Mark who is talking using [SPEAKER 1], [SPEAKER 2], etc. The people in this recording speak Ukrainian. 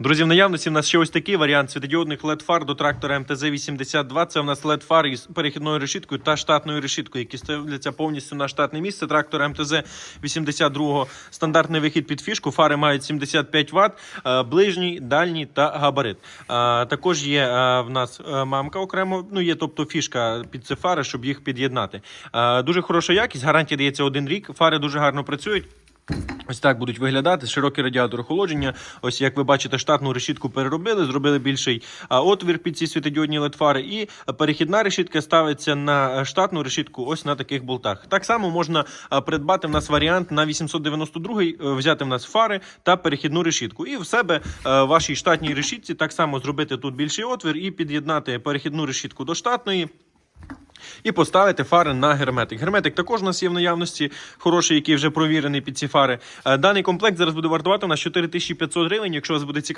[SPEAKER 1] Друзі, в наявності в нас ще ось такий варіант світодіодних LED фар до трактора МТЗ-82. Це у нас LED фари із перехідною решіткою та штатною решіткою, які ставляться повністю на штатне місце. Трактор МТЗ-82 стандартний вихід під фішку. Фари мають 75 Вт, е, ближній, дальній та габарит. Е, Також є е, в нас мамка окремо, ну є тобто фішка під ці фари, щоб їх під'єднати. Дуже хороша якість, гарантія дається один рік. Фари дуже гарно працюють. Ось так будуть виглядати широкий радіатор охолодження. Ось як ви бачите, штатну решітку переробили, зробили більший отвір під ці світодіодні ледфари. І перехідна решітка ставиться на е, штатну решітку ось на таких болтах. Так само можна придбати в нас варіант на 892 е, взяти в нас фари та перехідну решітку. І в себе е, в вашій штатній решітці так само зробити тут більший отвір і під'єднати перехідну решітку до штатної. І поставити фари на герметик. Герметик також у нас є в наявності, хороший, який вже провірений під ці фари. Е, Даний комплект зараз буде вартувати на 4500 гривень. Якщо вас буде цікаво.